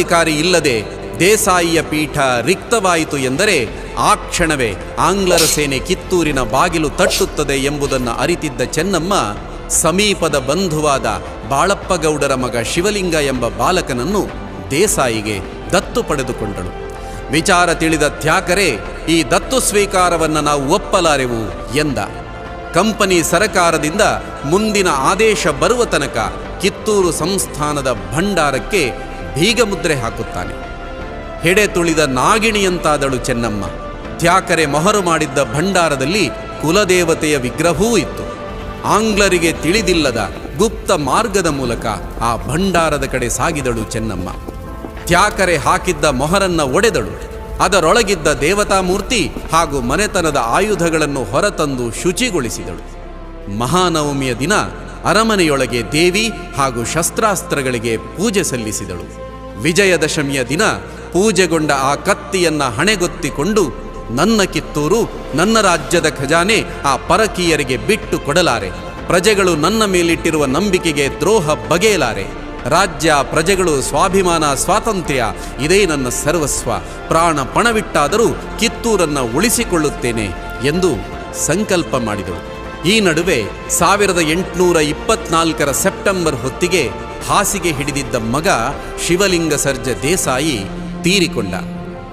ಉತ್ತರಾಧಿಕಾರಿ ಇಲ್ಲದೆ ದೇಸಾಯಿಯ ಪೀಠ ರಿಕ್ತವಾಯಿತು ಎಂದರೆ ಆ ಕ್ಷಣವೇ ಆಂಗ್ಲರ ಸೇನೆ ಕಿತ್ತೂರಿನ ಬಾಗಿಲು ತಟ್ಟುತ್ತದೆ ಎಂಬುದನ್ನು ಅರಿತಿದ್ದ ಚೆನ್ನಮ್ಮ, ಸಮೀಪದ ಬಂಧುವಾದ ಬಾಳಪ್ಪಗೌಡರ ಮಗ ಶಿವಲಿಂಗ ಎಂಬ ಬಾಲಕನನ್ನು ದೇಸಾಯಿಗೆ ದತ್ತು ಪಡೆದುಕೊಂಡಳು. ವಿಚಾರ ತಿಳಿದ ತ್ಯಾಕರೆ, ಈ ದತ್ತು ಸ್ವೀಕಾರವನ್ನು ನಾವು ಒಪ್ಪಲಾರೆವು ಎಂದ. ಕಂಪನಿ ಸರಕಾರದಿಂದ ಮುಂದಿನ ಆದೇಶ ಬರುವ ತನಕ ಕಿತ್ತೂರು ಸಂಸ್ಥಾನದ ಭಂಡಾರಕ್ಕೆ ಬೀಗಮುದ್ರೆ ಹಾಕುತ್ತಾನೆ. ಹೆಡೆ ತುಳಿದ ನಾಗಿಣಿಯಂತಾದಳು ಚೆನ್ನಮ್ಮ, ತ್ಯಾಕರೆ ಮೊಹರು ಮಾಡಿದ್ದ ಭಂಡಾರದಲ್ಲಿ ಕುಲದೇವತೆಯ ವಿಗ್ರಹವೂ ಇತ್ತು. ಆಂಗ್ಲರಿಗೆ ತಿಳಿದಿಲ್ಲದ ಗುಪ್ತ ಮಾರ್ಗದ ಮೂಲಕ ಆ ಭಂಡಾರದ ಕಡೆ ಸಾಗಿದಳು ಚೆನ್ನಮ್ಮ. ತ್ಯಾಕರೆ ಹಾಕಿದ್ದ ಮೊಹರನ್ನ ಒಡೆದಳು. ಅದರೊಳಗಿದ್ದ ದೇವತಾಮೂರ್ತಿ ಹಾಗೂ ಮನೆತನದ ಆಯುಧಗಳನ್ನು ಹೊರತಂದು ಶುಚಿಗೊಳಿಸಿದಳು. ಮಹಾನವಮಿಯ ದಿನ ಅರಮನೆಯೊಳಗೆ ದೇವಿ ಹಾಗೂ ಶಸ್ತ್ರಾಸ್ತ್ರಗಳಿಗೆ ಪೂಜೆ ಸಲ್ಲಿಸಿದಳು. ವಿಜಯದಶಮಿಯ ದಿನ ಪೂಜೆಗೊಂಡ ಆ ಕತ್ತಿಯನ್ನು ಹಣೆಗೊತ್ತಿಕೊಂಡು ನನ್ನ ಕಿತ್ತೂರು, ನನ್ನ ರಾಜ್ಯದ ಖಜಾನೆ ಆ ಪರಕೀಯರಿಗೆ ಬಿಟ್ಟು ಕೊಡಲಾರೆ. ಪ್ರಜೆಗಳು ನನ್ನ ಮೇಲಿಟ್ಟಿರುವ ನಂಬಿಕೆಗೆ ದ್ರೋಹ ಬಗೆಯಲಾರೆ. ರಾಜ್ಯ ಪ್ರಜೆಗಳು ಸ್ವಾಭಿಮಾನ, ಸ್ವಾತಂತ್ರ್ಯ, ಇದೇ ನನ್ನ ಸರ್ವಸ್ವ. ಪ್ರಾಣ ಪಣವಿಟ್ಟಾದರೂ ಕಿತ್ತೂರನ್ನು ಉಳಿಸಿಕೊಳ್ಳುತ್ತೇನೆ ಎಂದು ಸಂಕಲ್ಪ ಮಾಡಿದಳು. ಈ ನಡುವೆ ಸಾವಿರದ ಎಂಟುನೂರ ಇಪ್ಪತ್ನಾಲ್ಕರ ಸೆಪ್ಟೆಂಬರ್ ಹೊತ್ತಿಗೆ ಹಾಸಿಗೆ ಹಿಡಿದಿದ್ದ ಮಗ ಶಿವಲಿಂಗ ಸರ್ಜ ದೇಸಾಯಿ ತೀರಿಕೊಂಡ.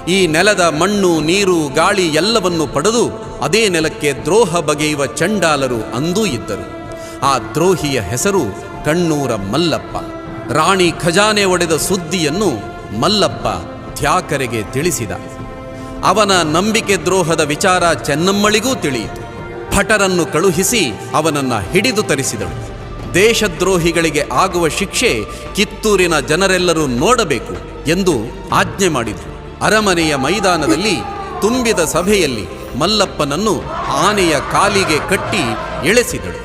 ಈ ನೆಲದ ಮಣ್ಣು, ನೀರು, ಗಾಳಿ ಎಲ್ಲವನ್ನು ಪಡೆದು ಅದೇ ನೆಲಕ್ಕೆ ದ್ರೋಹ ಬಗೆಯುವ ಚಂಡಾಲರು ಅಂದೂ ಇದ್ದರು. ಆ ದ್ರೋಹಿಯ ಹೆಸರು ಕಣ್ಣೂರ ಮಲ್ಲಪ್ಪ. ರಾಣಿ ಖಜಾನೆ ಒಡೆದ ಸುದ್ದಿಯನ್ನು ಮಲ್ಲಪ್ಪ ತ್ಯಾಕರೆಗೆ ತಿಳಿಸಿದ. ಅವನ ನಂಬಿಕೆ ದ್ರೋಹದ ವಿಚಾರ ಚೆನ್ನಮ್ಮಳಿಗೂ ತಿಳಿಯಿತು. ಭಟರನ್ನು ಕಳುಹಿಸಿ ಅವನನ್ನ ಹಿಡಿದು ತರಿಸಿದಳು. ದೇಶದ್ರೋಹಿಗಳಿಗೆ ಆಗುವ ಶಿಕ್ಷೆ ಕಿತ್ತೂರಿನ ಜನರೆಲ್ಲರೂ ನೋಡಬೇಕು ಎಂದು ಆಜ್ಞೆ ಮಾಡಿದರು. ಅರಮನೆಯ ಮೈದಾನದಲ್ಲಿ ತುಂಬಿದ ಸಭೆಯಲ್ಲಿ ಮಲ್ಲಪ್ಪನನ್ನು ಆನೆಯ ಕಾಲಿಗೆ ಕಟ್ಟಿ ಎಳೆಸಿದಳು.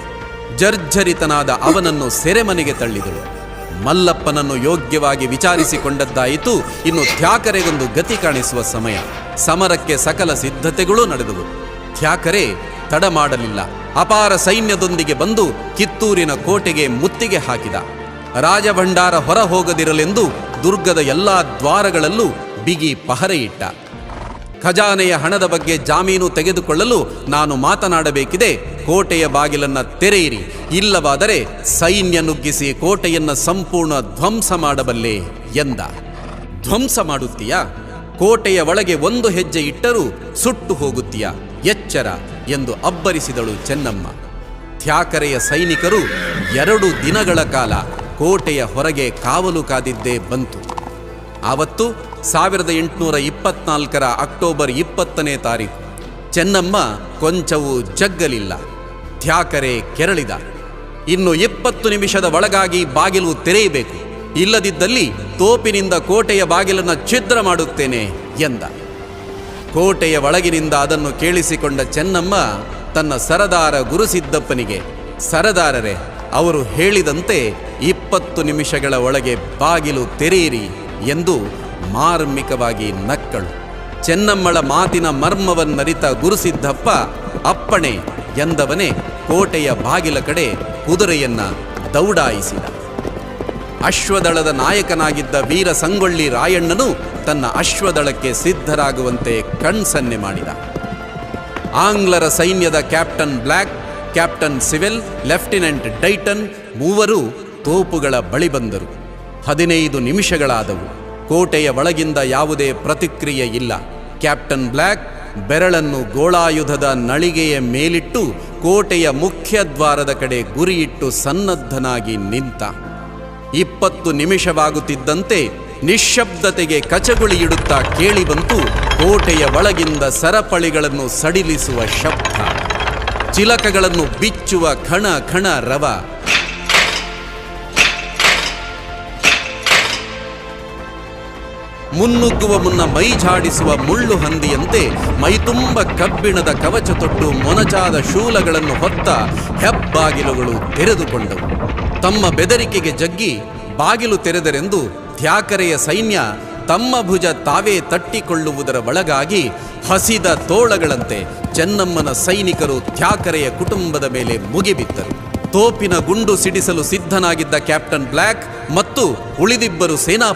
ಜರ್ಜರಿತನಾದ ಅವನನ್ನು ಸೆರೆಮನೆಗೆ ತಳ್ಳಿದಳು. ಮಲ್ಲಪ್ಪನನ್ನು ಯೋಗ್ಯವಾಗಿ ವಿಚಾರಿಸಿಕೊಂಡದ್ದಾಯಿತು. ಇನ್ನು ತ್ಯಾಕರೆಗೊಂದು ಗತಿ ಕಾಣಿಸುವ ಸಮಯ. ಸಮರಕ್ಕೆ ಸಕಲ ಸಿದ್ಧತೆಗಳೂ ನಡೆದವು. ತ್ಯಾಕರೆ ತಡ ಮಾಡಲಿಲ್ಲ. ಅಪಾರ ಸೈನ್ಯದೊಂದಿಗೆ ಬಂದು ಕಿತ್ತೂರಿನ ಕೋಟೆಗೆ ಮುತ್ತಿಗೆ ಹಾಕಿದ. ರಾಜಭಂಡಾರ ಹೊರ ಹೋಗದಿರಲೆಂದು ದುರ್ಗದ ಎಲ್ಲಾ ದ್ವಾರಗಳಲ್ಲೂ ಬಿಗಿ ಪಹರೆಯಿಟ್ಟ. ಖಜಾನೆಯ ಹಣದ ಬಗ್ಗೆ ಜಾಮೀನು ತೆಗೆದುಕೊಳ್ಳಲು ನಾನು ಮಾತನಾಡಬೇಕಿದೆ. ಕೋಟೆಯ ಬಾಗಿಲನ್ನ ತೆರೆಯಿರಿ. ಇಲ್ಲವಾದರೆ ಸೈನ್ಯ ನುಗ್ಗಿಸಿ ಕೋಟೆಯನ್ನು ಸಂಪೂರ್ಣ ಧ್ವಂಸ ಮಾಡಬಲ್ಲೆ ಎಂದ. ಧ್ವಂಸ ಮಾಡುತ್ತೀಯಾ? ಕೋಟೆಯ ಒಳಗೆ ಒಂದು ಹೆಜ್ಜೆ ಇಟ್ಟರೂ ಸುಟ್ಟು ಹೋಗುತ್ತೀಯ? ಎಚ್ಚರ ಎಂದು ಅಬ್ಬರಿಸಿದಳು ಚೆನ್ನಮ್ಮ. ತ್ಯಾಕರೆಯ ಸೈನಿಕರು ಎರಡು ದಿನಗಳ ಕಾಲ ಕೋಟೆಯ ಹೊರಗೆ ಕಾವಲು ಕಾದಿದ್ದೇ ಬಂತು. ಆವತ್ತು ಸಾವಿರದ ಎಂಟುನೂರ ಇಪ್ಪತ್ನಾಲ್ಕರ ಅಕ್ಟೋಬರ್ ಇಪ್ಪತ್ತನೇ ತಾರೀಕು. ಚೆನ್ನಮ್ಮ ಕೊಂಚವೂ ಜಗ್ಗಲಿಲ್ಲ. ತ್ಯಾಕರೆ ಕೆರಳಿದ. ಇನ್ನು ಇಪ್ಪತ್ತು ನಿಮಿಷದ ಒಳಗಾಗಿ ಬಾಗಿಲು ತೆರೆಯಬೇಕು. ಇಲ್ಲದಿದ್ದಲ್ಲಿ ತೋಪಿನಿಂದ ಕೋಟೆಯ ಬಾಗಿಲನ್ನು ಛಿದ್ರ ಮಾಡುತ್ತೇನೆ ಎಂದ. ಕೋಟೆಯ ಒಳಗಿನಿಂದ ಅದನ್ನು ಕೇಳಿಸಿಕೊಂಡ ಚೆನ್ನಮ್ಮ ತನ್ನ ಸರದಾರ ಗುರುಸಿದ್ದಪ್ಪನಿಗೆ, ಸರದಾರರೇ, ಅವರು ಹೇಳಿದಂತೆ ಇಪ್ಪತ್ತು ನಿಮಿಷಗಳ ಒಳಗೆ ಬಾಗಿಲು ತೆರೆಯಿರಿ ಎಂದು ಮಾರ್ಮಿಕವಾಗಿ ನಕ್ಕಳು. ಚೆನ್ನಮ್ಮಳ ಮಾತಿನ ಮರ್ಮವನ್ನರಿತ ಗುರುಸಿದ್ದಪ್ಪ, ಅಪ್ಪಣೆ ಎಂದವನೇ ಕೋಟೆಯ ಬಾಗಿಲ ಕಡೆ ಕುದುರೆಯನ್ನ ದೌಡಾಯಿಸಿದ. ಅಶ್ವದಳದ ನಾಯಕನಾಗಿದ್ದ ವೀರ ಸಂಗೊಳ್ಳಿ ರಾಯಣ್ಣನು ತನ್ನ ಅಶ್ವದಳಕ್ಕೆ ಸಿದ್ಧರಾಗುವಂತೆ ಕಣ್ಸನ್ನೆ ಮಾಡಿದ. ಆಂಗ್ಲರ ಸೈನ್ಯದ captain Black captain Civil, lieutenant Dighton ಮೂವರು ತೋಪುಗಳ ಬಳಿ ಬಂದರು. ಹದಿನೈದು ನಿಮಿಷಗಳಾದವು. ಕೋಟೆಯ ಒಳಗಿಂದ ಯಾವುದೇ ಪ್ರತಿಕ್ರಿಯೆ ಇಲ್ಲ. ಕ್ಯಾಪ್ಟನ್ ಬ್ಲ್ಯಾಕ್ ಬೆರಳನ್ನು ಗೋಳಾಯುಧದ ನಳಿಗೆಯ ಮೇಲಿಟ್ಟು ಕೋಟೆಯ ಮುಖ್ಯ ದ್ವಾರದ ಕಡೆ ಗುರಿಯಿಟ್ಟು ಸನ್ನದ್ಧನಾಗಿ ನಿಂತ. ಇಪ್ಪತ್ತು ನಿಮಿಷವಾಗುತ್ತಿದ್ದಂತೆ ನಿಶ್ಶಬ್ದತೆಗೆ ಕಚಗುಳಿಯಿಡುತ್ತಾ ಕೇಳಿಬಂತು ಕೋಟೆಯ ಒಳಗಿಂದ ಸರಪಳಿಗಳನ್ನು ಸಡಿಲಿಸುವ ಶಬ್ದ. ಚಿಲಕಗಳನ್ನು ಬಿಚ್ಚುವ ಖಣ ಖಣ ರವ. ಮುನ್ನುಗ್ಗುವ ಮುನ್ನ ಮೈ ಝಾಡಿಸುವ ಮುಳ್ಳು ಹಂದಿಯಂತೆ ಮೈತುಂಬ ಕಬ್ಬಿಣದ ಕವಚ ತೊಟ್ಟು ಮೊನಚಾದ ಶೂಲಗಳನ್ನು ಹೊತ್ತ ಹೆಬ್ಬಾಗಿಲುಗಳು ತೆರೆದುಕೊಂಡವು. ತಮ್ಮ ಬೆದರಿಕೆಗೆ ಜಗ್ಗಿ ಬಾಗಿಲು ತೆರೆದರೆಂದು ತ್ಯಾಕರೆಯ ಸೈನ್ಯ ತಮ್ಮ ಭುಜ ತಾವೇ ತಟ್ಟಿಕೊಳ್ಳುವುದರ ಒಳಗಾಗಿ ಹಸಿದ ತೋಳಗಳಂತೆ ಚೆನ್ನಮ್ಮನ ಸೈನಿಕರು ತ್ಯಾಕರೆಯ ಕುಟುಂಬದ ಮೇಲೆ ಮುಗಿಬಿತ್ತರು ತೋಪಿನ ಗುಂಡು ಸಿಡಿಸಲು ಸಿದ್ಧನಾಗಿದ್ದ ಕ್ಯಾಪ್ಟನ್ ಬ್ಲ್ಯಾಕ್ ಮತ್ತು ಉಳಿದಿಬ್ಬರು ಸೇನಾ